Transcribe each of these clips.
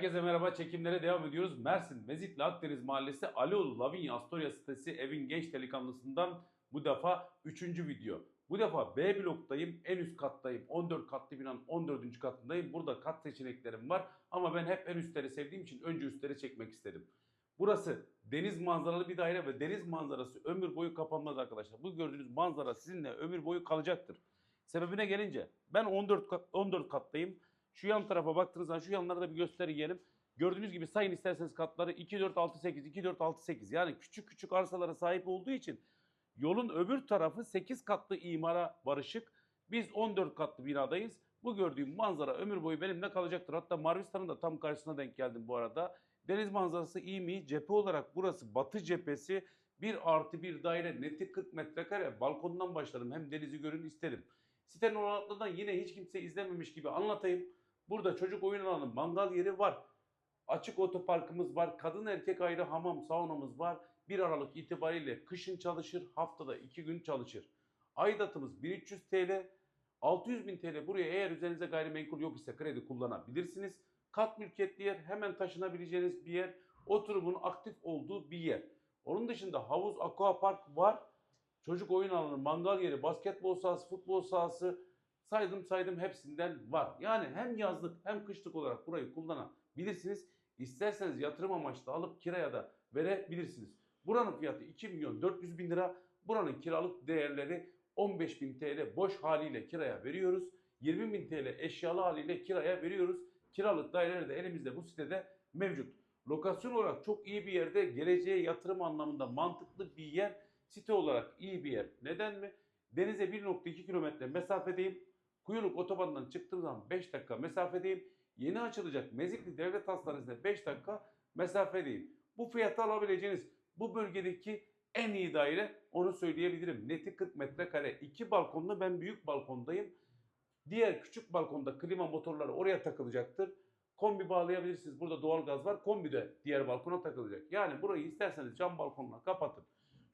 Herkese merhaba. Çekimlere devam ediyoruz. Mersin Mezitli Akdeniz Mahallesi Alioğlu Lavinia Astoria sitesi evin genç delikanlısından bu defa 3. video. Bu defa B bloktayım. En üst kattayım. 14 katlı binanın 14. katındayım. Burada kat seçeneklerim var. Ama ben hep en üstleri sevdiğim için önce üstleri çekmek istedim. Burası deniz manzaralı bir daire ve deniz manzarası ömür boyu kapanmaz arkadaşlar. Bu gördüğünüz manzara sizinle ömür boyu kalacaktır. Sebebine gelince ben 14 kat, 14 kattayım. Şu yan tarafa baktığınız zaman şu yanlara da bir gösterelim. Gördüğünüz gibi sayın isterseniz katları 2 4 6 8 2 4 6 8. Yani küçük küçük arsalara sahip olduğu için yolun öbür tarafı 8 katlı imara barışık. Biz 14 katlı binadayız. Bu gördüğüm manzara ömür boyu benimle kalacaktır. Hatta Marvistan'ın da tam karşısına denk geldim bu arada. Deniz manzarası iyi mi? Cephe olarak burası batı cephesi. Bir artı bir daire neti 40 metrekare. Balkondan başladım. Hem denizi görün istedim. Sitenin olanaklarından yine hiç kimse izlememiş gibi anlatayım. Burada çocuk oyun alanı, mangal yeri var. Açık otoparkımız var. Kadın erkek ayrı hamam, saunamız var. 1 Aralık itibariyle kışın çalışır, haftada 2 gün çalışır. Aidatımız 1300 TL. 600 bin TL buraya eğer üzerinize gayrimenkul yok ise kredi kullanabilirsiniz. Kat mülkiyetli yer, hemen taşınabileceğiniz bir yer. Oturumun aktif olduğu bir yer. Onun dışında havuz, aquapark var. Çocuk oyun alanı, mangal yeri, basketbol sahası, futbol sahası saydım saydım hepsinden var. Yani hem yazlık hem kışlık olarak burayı kullanabilirsiniz. İsterseniz yatırım amaçlı alıp kiraya da verebilirsiniz. Buranın fiyatı 2 milyon 400 bin lira. Buranın kiralık değerleri 15 bin TL boş haliyle kiraya veriyoruz. 20 bin TL eşyalı haliyle kiraya veriyoruz. Kiralık daireler de elimizde bu sitede mevcut. Lokasyon olarak çok iyi bir yerde geleceğe yatırım anlamında mantıklı bir yer. Site olarak iyi bir yer. Neden mi? Denize 1.2 kilometre mesafedeyim. Kuyuluk otobandan çıktığım zaman 5 dakika mesafedeyim. Yeni açılacak Mezitli Devlet Hastanesi'ne 5 dakika mesafedeyim. Bu fiyata alabileceğiniz bu bölgedeki en iyi daire onu söyleyebilirim. Neti 40 metrekare. iki balkonlu ben büyük balkondayım. Diğer küçük balkonda klima motorları oraya takılacaktır. Kombi bağlayabilirsiniz. Burada doğalgaz var. Kombi de diğer balkona takılacak. Yani burayı isterseniz cam balkonla kapatın.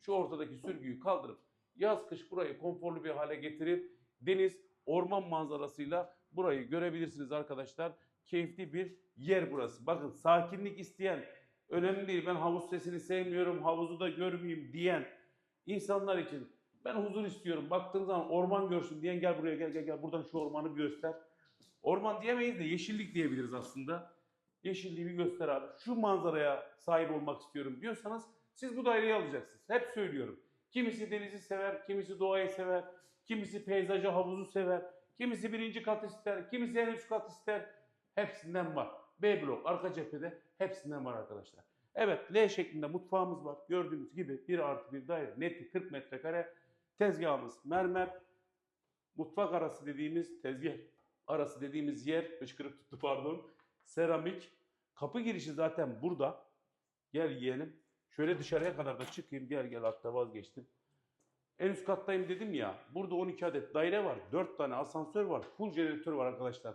Şu ortadaki sürgüyü kaldırıp yaz kış burayı konforlu bir hale getirip deniz, orman manzarasıyla burayı görebilirsiniz arkadaşlar. Keyifli bir yer burası. Bakın sakinlik isteyen, önemli değil ben havuz sesini sevmiyorum, havuzu da görmeyeyim diyen insanlar için ben huzur istiyorum. Baktığınız zaman orman görsün diyen gel buraya gel gel gel buradan şu ormanı bir göster. Orman diyemeyiz de yeşillik diyebiliriz aslında. Yeşilliği bir göster abi. Şu manzaraya sahip olmak istiyorum diyorsanız siz bu daireyi alacaksınız. Hep söylüyorum. Kimisi denizi sever, kimisi doğayı sever, kimisi peyzajı havuzu sever, kimisi birinci kat ister, kimisi en üst kat ister. Hepsinden var. B blok arka cephede hepsinden var arkadaşlar. Evet L şeklinde mutfağımız var. Gördüğünüz gibi bir artı bir daire neti 40 metrekare tezgahımız mermer. Mutfak arası dediğimiz tezgah arası dediğimiz yer hıçkırık tuttu pardon. Seramik. Kapı girişi zaten burada. Gel yiyelim. Şöyle dışarıya kadar da çıkayım. Gel gel hatta vazgeçtim. En üst kattayım dedim ya. Burada 12 adet daire var. 4 tane asansör var. Full jeneratör var arkadaşlar.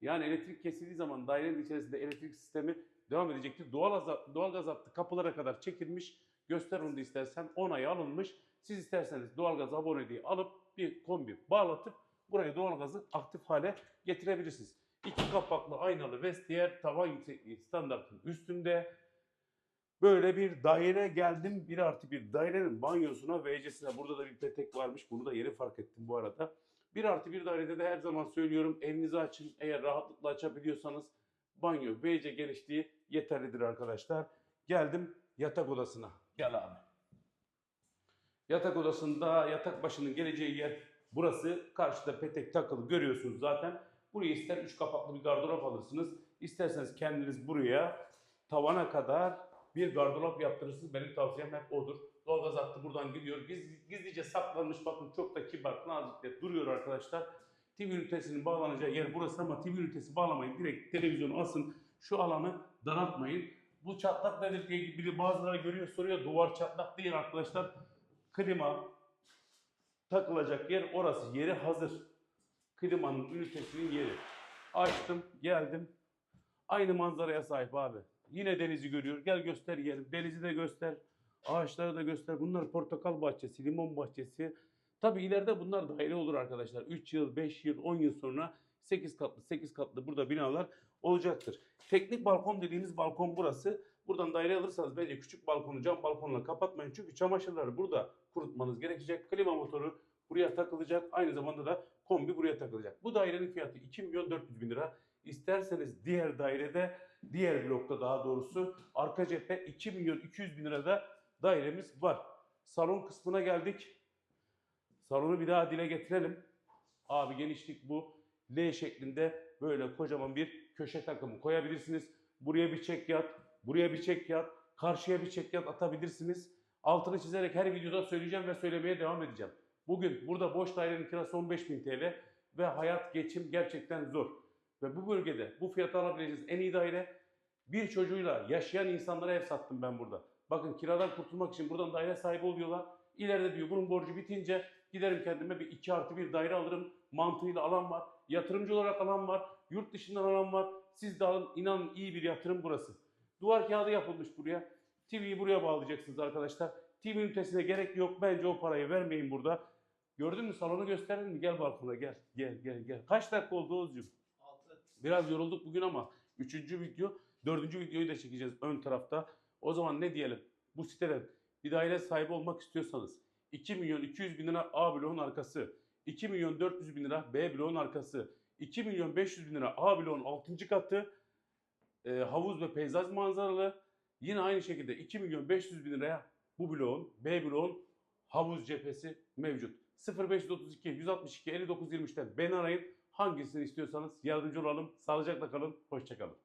Yani elektrik kesildiği zaman dairenin içerisinde elektrik sistemi devam edecektir. Doğal, doğal gaz hattı kapılara kadar çekilmiş. Göster onu da istersen onayı alınmış. Siz isterseniz doğalgaz aboneliği alıp bir kombi bağlatıp burayı doğalgazı aktif hale getirebilirsiniz. İki kapaklı aynalı vestiyer tavan yüksekliği standartın üstünde. Böyle bir daire geldim. Bir artı bir dairenin banyosuna WC'sine. Burada da bir petek varmış. Bunu da yeni fark ettim bu arada. Bir artı bir dairede de her zaman söylüyorum elinizi açın. Eğer rahatlıkla açabiliyorsanız banyo WC genişliği yeterlidir arkadaşlar. Geldim yatak odasına. Gel abi. Yatak odasında yatak başının geleceği yer burası. Karşıda petek takılı görüyorsunuz zaten. Buraya ister üç kapaklı bir gardırop alırsınız. İsterseniz kendiniz buraya tavana kadar bir gardırop yaptırırsınız. Benim tavsiyem hep odur. Doğalgaz hattı buradan gidiyor. Giz, gizlice saklanmış bakın çok da kibar, nazik de duruyor arkadaşlar. TV ünitesinin bağlanacağı yer burası ama TV ünitesi bağlamayın. Direkt televizyonu asın. Şu alanı daraltmayın. Bu çatlak nedir diye biri bazıları görüyor soruyor. Duvar çatlak değil arkadaşlar. Klima takılacak yer orası. Yeri hazır. Klimanın ünitesinin yeri. Açtım, geldim. Aynı manzaraya sahip abi. Yine denizi görüyor. Gel göster yerim. Denizi de göster. Ağaçları da göster. Bunlar portakal bahçesi, limon bahçesi. Tabi ileride bunlar daire olur arkadaşlar. 3 yıl, 5 yıl, 10 yıl sonra 8 katlı, 8 katlı burada binalar olacaktır. Teknik balkon dediğimiz balkon burası. Buradan daire alırsanız bence küçük balkonu cam balkonla kapatmayın. Çünkü çamaşırları burada kurutmanız gerekecek. Klima motoru buraya takılacak. Aynı zamanda da kombi buraya takılacak. Bu dairenin fiyatı 2 milyon 400 bin lira. İsterseniz diğer dairede, diğer blokta daha doğrusu arka cephe 2 milyon 200 bin lirada dairemiz var. Salon kısmına geldik. Salonu bir daha dile getirelim. Abi genişlik bu. L şeklinde böyle kocaman bir köşe takımı koyabilirsiniz. Buraya bir çek yat, buraya bir çek yat, karşıya bir çek yat atabilirsiniz. Altını çizerek her videoda söyleyeceğim ve söylemeye devam edeceğim. Bugün burada boş dairenin kirası 15.000 TL ve hayat geçim gerçekten zor. Ve bu bölgede bu fiyata alabileceğiniz en iyi daire bir çocuğuyla yaşayan insanlara ev sattım ben burada. Bakın kiradan kurtulmak için buradan daire sahibi oluyorlar. İleride diyor bunun borcu bitince giderim kendime bir 2 artı bir daire alırım mantığıyla alan var. Yatırımcı olarak alan var. Yurt dışından alan var. Siz de alın. İnanın iyi bir yatırım burası. Duvar kağıdı yapılmış buraya. TV'yi buraya bağlayacaksınız arkadaşlar. TV ünitesine gerek yok. Bence o parayı vermeyin burada. Gördün mü salonu gösterdin mi? Gel balkona gel. Gel gel gel. Kaç dakika oldu Oğuzcuğum? Biraz yorulduk bugün ama üçüncü video, dördüncü videoyu da çekeceğiz ön tarafta. O zaman ne diyelim? Bu siteden bir daire sahibi olmak istiyorsanız 2 milyon 200 bin lira A bloğun arkası, 2 milyon 400 bin lira B bloğun arkası, 2 milyon 500 bin lira A bloğun 6. katı, e, havuz ve peyzaj manzaralı. Yine aynı şekilde 2 milyon 500 bin liraya bu bloğun, B bloğun havuz cephesi mevcut. 0532 162 59 23'ten beni arayın. Hangisini istiyorsanız yardımcı olalım. Sağlıcakla kalın. Hoşçakalın.